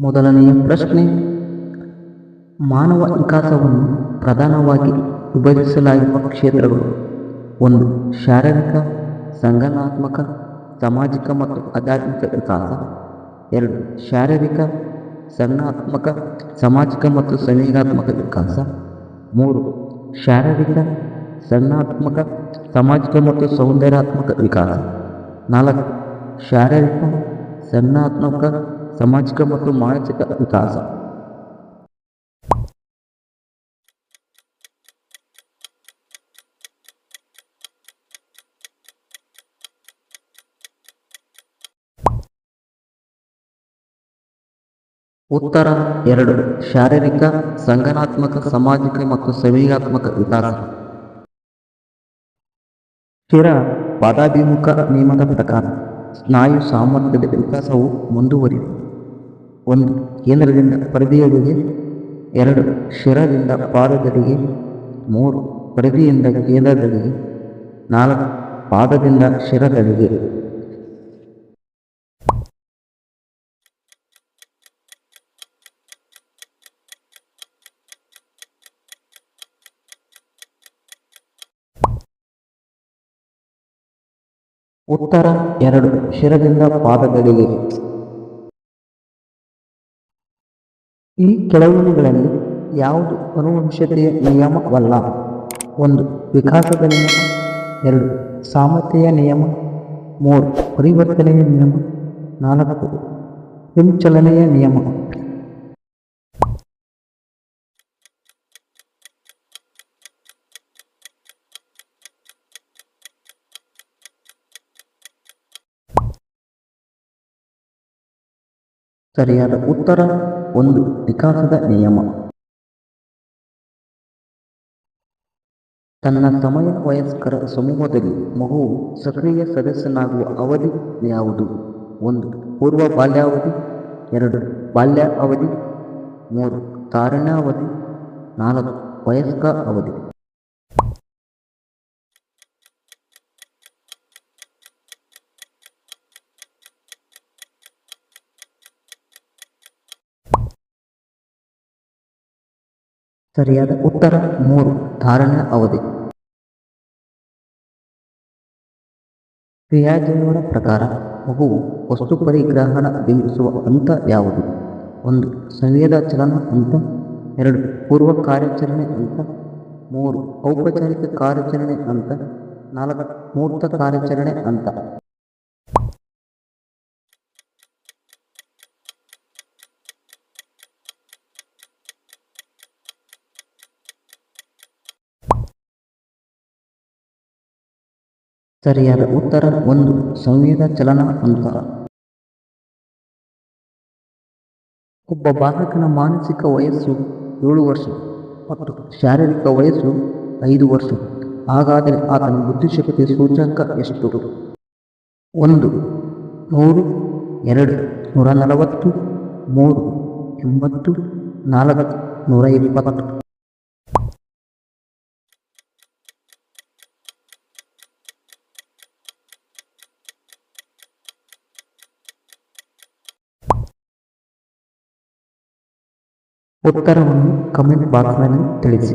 ಮೊದಲನೆಯ ಪ್ರಶ್ನೆ. ಮಾನವ ವಿಕಾಸವನ್ನು ಪ್ರಧಾನವಾಗಿ ವಿಭಜಿಸಲಾಗಿರುವ ಕ್ಷೇತ್ರಗಳು ಒಂದು ಶಾರೀರಿಕ, ಸಂಘನಾತ್ಮಕ, ಸಾಮಾಜಿಕ ಮತ್ತು ಆಧ್ಯಾತ್ಮಿಕ ವಿಕಾಸ. ಎರಡು ಶಾರೀರಿಕ ಸಂಘಾತ್ಮಕ ಸಾಮಾಜಿಕ ಮತ್ತು ಸಂವೇಗಾತ್ಮಕ ವಿಕಾಸ. ಮೂರು ಶಾರೀರಿಕ ಸಂಘಾತ್ಮಕ ಸಾಮಾಜಿಕ ಮತ್ತು ಸೌಂದರ್ಯಾತ್ಮಕ ವಿಕಾಸ. ನಾಲ್ಕು ಶಾರೀರಿಕ ಸಂಘಟನಾತ್ಮಕ ಸಾಮಾಜಿಕ ಮತ್ತು ಮಾನಸಿಕ ವಿಕಾಸ. ಉತ್ತರ ಎರಡು, ಶಾರೀರಿಕ, ಸಂಘನಾತ್ಮಕ, ಸಾಮಾಜಿಕ ಮತ್ತು ಸಂವೇಗಾತ್ಮಕ ವಿಕಾಸ. ಸ್ಥಿರ, ಪದಾಭಿಮುಖ ನಿಯಮದ ಪ್ರಕಾರ ಸ್ನಾಯು ಸಾಮರ್ಥ್ಯದ ವಿಕಾಸವು ಮುಂದುವರಿಯುತ್ತದೆ. ಒಂದು ಕೇಂದ್ರದಿಂದ ಪರಿಧಿಯೆಡೆಗೆ ಎರಡು ಶಿರದಿಂದ ಪಾದದೆಡೆಗೆ, ಮೂರು ಪರಿಧಿಯಿಂದ ಕೇಂದ್ರದೆಡೆಗೆ, ನಾಲ್ಕು ಪಾದದಿಂದ ಶಿರದೆಡೆಗೆ. ಉತ್ತರ ಎರಡು ಶಿರದಿಂದ ಪಾದದೆಡೆಗೆ. ಈ ಕೆಳಗಿನಗಳಲ್ಲಿ ಯಾವುದು ಅನುವಂಶತೆಯ ನಿಯಮವಲ್ಲ? ಒಂದು ವಿಕಾಸದ ನಿಯಮ ಎರಡು ಸಾಮರ್ಥ್ಯ ನಿಯಮ. ಮೂರು, ಪರಿವರ್ತನೆಯ ನಿಯಮ. ನಾಲ್ಕು, ಹಿಂಚಲನೆಯ ನಿಯಮ. ಸರಿಯಾದ ಉತ್ತರ ಒಂದು ವಿಕಾಸದ ನಿಯಮ. ತನ್ನ ಸಮಯ ವಯಸ್ಕರ ಸಮೂಹದಲ್ಲಿ ಮಗುವು ಸಕ್ರಿಯ ಸದಸ್ಯನಾಗುವ ಅವಧಿ ಯಾವುದು? ಒಂದು, ಪೂರ್ವ ಬಾಲ್ಯಾವಧಿ. ಎರಡು ಬಾಲ್ಯ ಅವಧಿ ಮೂರು ತಾರಣಾವಧಿ ನಾಲ್ಕು, ವಯಸ್ಕ ಅವಧಿ. ಸರಿಯಾದ ಉತ್ತರ ಮೂರು. ಧಾರಣ ಅವಧಿ. ಕ್ರಿಯಾಜೀವನ ಪ್ರಕಾರ, ಮಗುವು ವಸ್ತು ಪರಿಗ್ರಹಣ ಬಿಂಬಿಸುವ ಹಂತ ಯಾವುದು? ಒಂದು, ಸಂವೇದ ಚಲನ ಹಂತ. ಎರಡು, ಪೂರ್ವ ಕಾರ್ಯಾಚರಣೆ ಹಂತ. ಮೂರು, ಔಪಚಾರಿಕ ಕಾರ್ಯಾಚರಣೆ ಹಂತ. ನಾಲ್ಕು ಮೂರ್ತ ಕಾರ್ಯಾಚರಣೆ ಹಂತ. ಸರಿಯಾದ ಉತ್ತರ, ಒಂದು ಸಂವೇದ ಚಲನ ಅಂತರ. ಒಬ್ಬ ಬಾಲಕನ ಮಾನಸಿಕ ವಯಸ್ಸು ಏಳು ವರ್ಷ, ಮತ್ತು ಶಾರೀರಿಕ ವಯಸ್ಸು ಐದು ವರ್ಷ, ಹಾಗಾದರೆ ಆತನ ಬುದ್ಧಿಶಕ್ತಿ ಸೂಚಕ ಎಷ್ಟು? ಒಂದು, ನೂರು, ಎರಡು, ನೂರ ನಲವತ್ತು, ಮೂರು, ಎಂಬತ್ತು, ನಾಲ್ಕು, ನೂರ ಇಪ್ಪತ್ತು. ಉತ್ತರವನ್ನು ಕಮೆಂಟ್ ಬಾಕ್ಸ್ನಲ್ಲಿ ತಿಳಿಸಿ.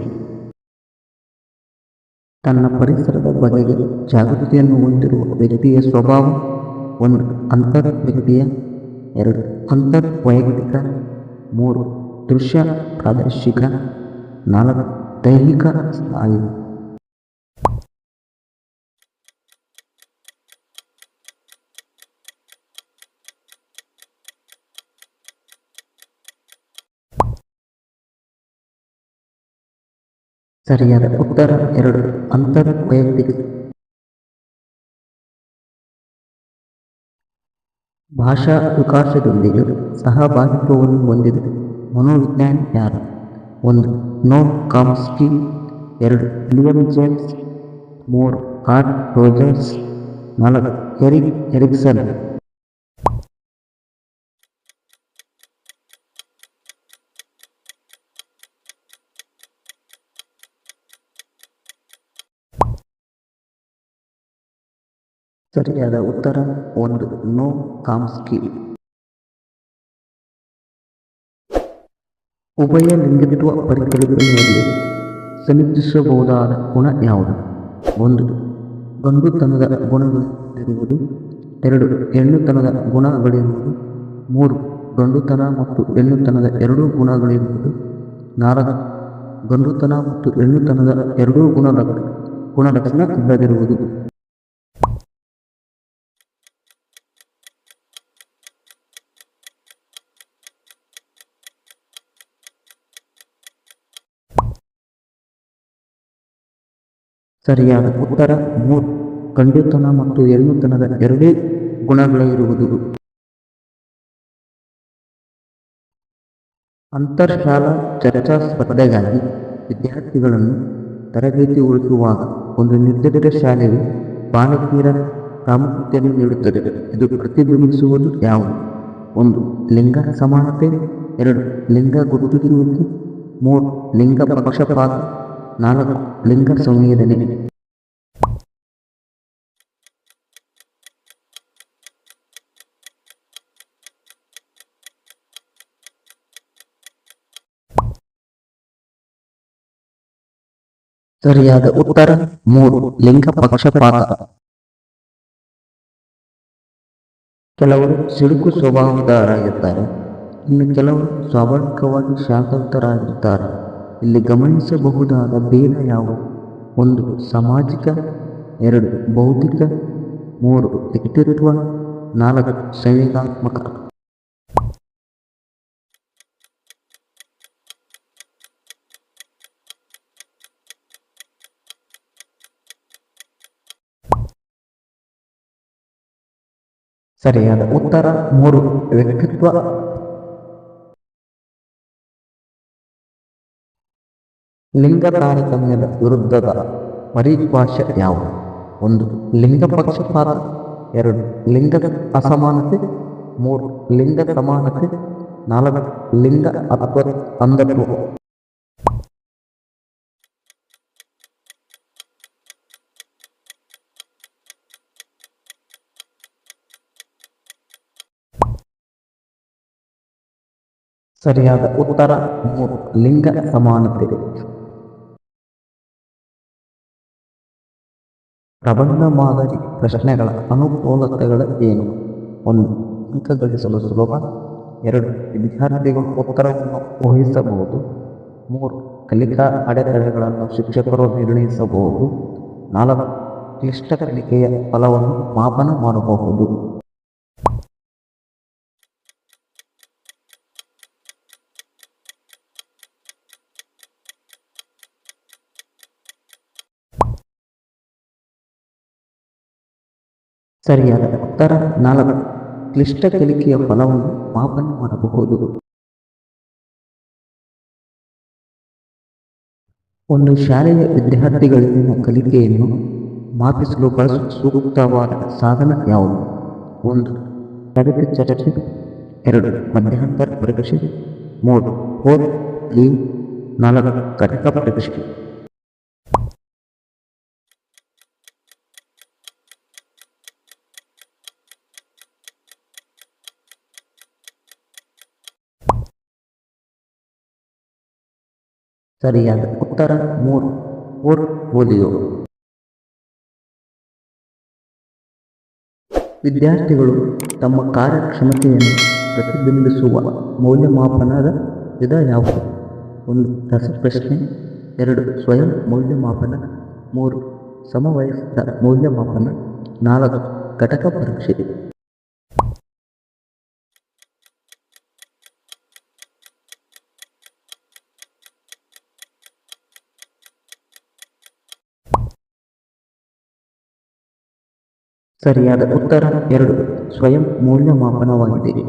ತನ್ನ ಪರಿಸರದ ಬಗೆಗೆ ಜಾಗೃತಿಯನ್ನು ಹೊಂದಿರುವ ವ್ಯಕ್ತಿಯ ಸ್ವಭಾವ ಒಂದು ಅಂತರ್ ವ್ಯಕ್ತಿಯ ಎರಡು ಅಂತರ್ ವೈಯಕ್ತಿಕ, ಮೂರು ದೃಶ್ಯ ಪ್ರಾದೇಶಿಕ, ನಾಲ್ಕು ದೈಹಿಕ ಸ್ನಾಯು ಸರಿಯಾದ ಉತ್ತರ ಎರಡು. ಅಂತರ್ ವೈಯಕ್ತಿಕ. ಭಾಷಾ ವಿಕಾಸದೊಂದಿಗೆ ಸಹಭಾಗಿತ್ವವನ್ನು ಹೊಂದಿದ. ಮನೋವಿಜ್ಞಾನಿ ಯಾರು? ಒಂದು. ನೋ ಕಾಮ್ಸ್ಕಿ ಎರಡು. ವಿಲಿಯಂ ಜೇಮ್ಸ್ ಮೂರು. Carl Rogers. ನಾಲ್ಕು. Eric Erikson. ಸರಿಯಾದ ಉತ್ತರ ಒಂದು ನೋ ಕಾಮ್ಸ್ಕಿ. ಉಭಯ ಲಿಂಗತ್ವ ಪರಿಕಲ್ಪನೆಯಲ್ಲಿ ಸಮೀಕ್ಷಿಸಬಹುದಾದ ಗುಣ ಯಾವುದು? ಒಂದು ಗಂಡುತನದ ಗುಣಗಳಿರುವುದು. ಎರಡು ಹೆಣ್ಣುತನದ ಗುಣಗಳಿರುವುದು. ಮೂರು ಗಂಡುತನ ಮತ್ತು ಹೆಣ್ಣುತನದ ಎರಡೂ ಗುಣಗಳಿರುವುದು. ನಾಲ್ಕು ಗಂಡುತನ ಮತ್ತು ಹೆಣ್ಣುತನದ ಎರಡೂ ಗುಣಲಕ್ಷಣ ಗುಣಲಕ್ಷಣ ಇಲ್ಲದಿರುವುದು. ಸರಿಯಾದ ಉತ್ತರ ಮೂರು. ಗಂಡುತನ ಮತ್ತು ಹೆಣ್ಣುತನದ ಎರಡೇ ಗುಣಗಳಿರುವುದು ಅಂತರ್ಶಾಲಾ ಚರ್ಚಾ ಸ್ಪರ್ಧೆಗಾಗಿ ವಿದ್ಯಾರ್ಥಿಗಳನ್ನು ತರಬೇತಿಗೊಳಿಸುವಾಗ ಒಂದು ನಿರ್ದಿಷ್ಟ ಶಾಲೆಯು ಬಾಲಕಿಯರ ಪ್ರಾಮುಖ್ಯತೆಯನ್ನು ನೀಡುತ್ತದೆ. ಇದು ಪ್ರತಿಬಿಂಬಿಸುವುದು ಯಾವುದು? ಒಂದು, ಲಿಂಗ ಸಮಾನತೆ. ಎರಡು, ಲಿಂಗ ಗುರುತಿಸುವಿಕೆ. ಮೂರು, ಲಿಂಗ ಪಕ್ಷಪಾತ. ನಾಲ್ಕು ಲಿಂಗ ಸಂವೇದನೆ ಸರಿಯಾದ ಉತ್ತರ, ಮೂರು, ಲಿಂಗ ಪಕ್ಷಪಾತ. ಕೆಲವರು ಸಿಡುಕು ಸ್ವಭಾವದವರಾಗಿರ್ತಾರೆ ಇನ್ನು ಕೆಲವರು ಸ್ವಾಭಾವಿಕವಾಗಿ ಶಾಂತರಾಗಿರ್ತಾರೆ ಇಲ್ಲಿ ಗಮನಿಸಬಹುದಾದ ಭೇದ ಯಾವುವು ಒಂದು, ಸಾಮಾಜಿಕ, ಎರಡು, ಬೌದ್ಧಿಕ, ಮೂರು, ವ್ಯಕ್ತಿತ್ವ, ನಾಲ್ಕು ಸಂವೇಗಾತ್ಮಕ ಸರಿಯಾದ ಉತ್ತರ, ಮೂರು, ವ್ಯಕ್ತಿತ್ವ. ಲಿಂಗ ತಾರತಮ್ಯದ ವಿರುದ್ಧದ ಪರಿಭಾಷೆ ಯಾವುದು? ಒಂದು, ಲಿಂಗ ಪಕ್ಷಪಾತ, ಎರಡು, ಲಿಂಗದ ಅಸಮಾನತೆ, ಮೂರು, ಲಿಂಗದ ಸಮಾನತೆ, ನಾಲ್ಕು, ಲಿಂಗ ಅಥವಾ ಅಂಧತ್ವ. ಸರಿಯಾದ ಉತ್ತರ ಮೂರು, ಲಿಂಗ ಸಮಾನತೆ ಪ್ರಬಂಧ ಮಾದರಿ ಪ್ರಶ್ನೆಗಳ ಅನುಕೂಲತೆಗಳು ಏನು ಒಂದು ಅಂಕ ಗಳಿಸಲು ಸುಲಭ ಎರಡು ವಿದ್ಯಾರ್ಥಿಗಳು ಉತ್ತರವನ್ನು ಊಹಿಸಬಹುದು ಮೂರು ಕಲಿಕಾ ಅಡೆತಡೆಗಳನ್ನು ಶಿಕ್ಷಕರು ನಿರ್ಣಯಿಸಬಹುದು ನಾಲ್ಕು ಕ್ಲಿಷ್ಟ ಕಲಿಕೆಯ ಫಲವನ್ನು ಮಾಪನ ಮಾಡಬಹುದು ಸರಿಯಾದ ಉತ್ತರ ನಾಲ್ಕು. ಕ್ಲಿಷ್ಟ ಕಲಿಕೆಯ ಫಲವನ್ನು ಮಾಪನ ಮಾಡಬಹುದು. ಒಂದು ಶಾಲೆಯ ವಿದ್ಯಾರ್ಥಿಗಳಲ್ಲಿನ ಕಲಿಕೆಯನ್ನು ಮಾಪಿಸಲು ಬಳಸುವ ಸೂಕ್ತವಾದ ಸಾಧನ ಯಾವುದು? ಒಂದು. ತರಗತಿ ಚರ್ಚೆ. ಎರಡು. ಮಧ್ಯಂತರ ಪರೀಕ್ಷೆ ಮೂರು. ಫೋರ್ ಲೀವ್ ನಾಲ್ಕು. ಘಟಕ ಪರೀಕ್ಷೆ ಸರಿಯಾದ ಉತ್ತರ ಮೂರು. ಪೋರ್ಟ್ಫೋಲಿಯೋ ವಿದ್ಯಾರ್ಥಿಗಳು ತಮ್ಮ ಕಾರ್ಯಕ್ಷಮತೆಯನ್ನು ಪ್ರತಿಬಿಂಬಿಸುವ ಮೌಲ್ಯಮಾಪನದ ವಿಧ ಯಾವುದು? ಒಂದು ರಸಪ್ರಶ್ನೆ ಎರಡು, ಸ್ವಯಂ ಮೌಲ್ಯಮಾಪನ. ಮೂರು, ಸಮವಯಸ್ಕ ಮೌಲ್ಯಮಾಪನ. ನಾಲ್ಕು, ಘಟಕ ಪರೀಕ್ಷೆ. ಸರಿಯಾದ ಉತ್ತರ ಎರಡು ಸ್ವಯಂ ಮೌಲ್ಯಮಾಪನವಾಗಿದೆ.